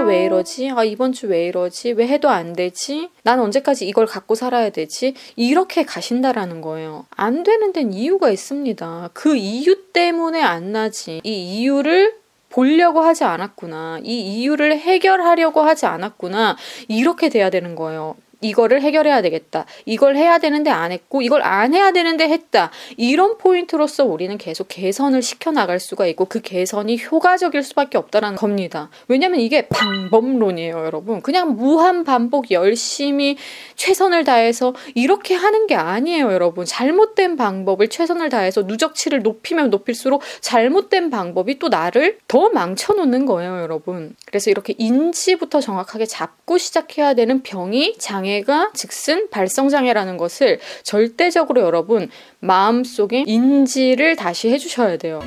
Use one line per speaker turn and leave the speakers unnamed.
또 왜 이러지? 아, 이번 주 왜 이러지? 왜 해도 안 되지? 난 언제까지 이걸 갖고 살아야 되지? 이렇게 가신다라는 거예요. 안 되는 데는 이유가 있습니다. 그 이유 때문에 안 나지. 이 이유를 보려고 하지 않았구나. 이 이유를 해결하려고 하지 않았구나. 이렇게 돼야 되는 거예요. 이거를 해결해야 되겠다. 이걸 해야 되는데 안 했고, 이걸 안 해야 되는데 했다. 이런 포인트로서 우리는 계속 개선을 시켜 나갈 수가 있고, 그 개선이 효과적일 수밖에 없다라는 겁니다. 왜냐면 이게 방법론이에요, 여러분. 그냥 무한 반복 열심히 최선을 다해서 이렇게 하는 게 아니에요, 여러분. 잘못된 방법을 최선을 다해서 누적치를 높이면 높일수록 잘못된 방법이 또 나를 더 망쳐 놓는 거예요, 여러분. 그래서 이렇게 인지부터 정확하게 잡고 시작해야 되는 병이 장애 가 즉슨 발성장애라는 것을 절대적으로 여러분 마음속에 인지를 다시 해주셔야 돼요.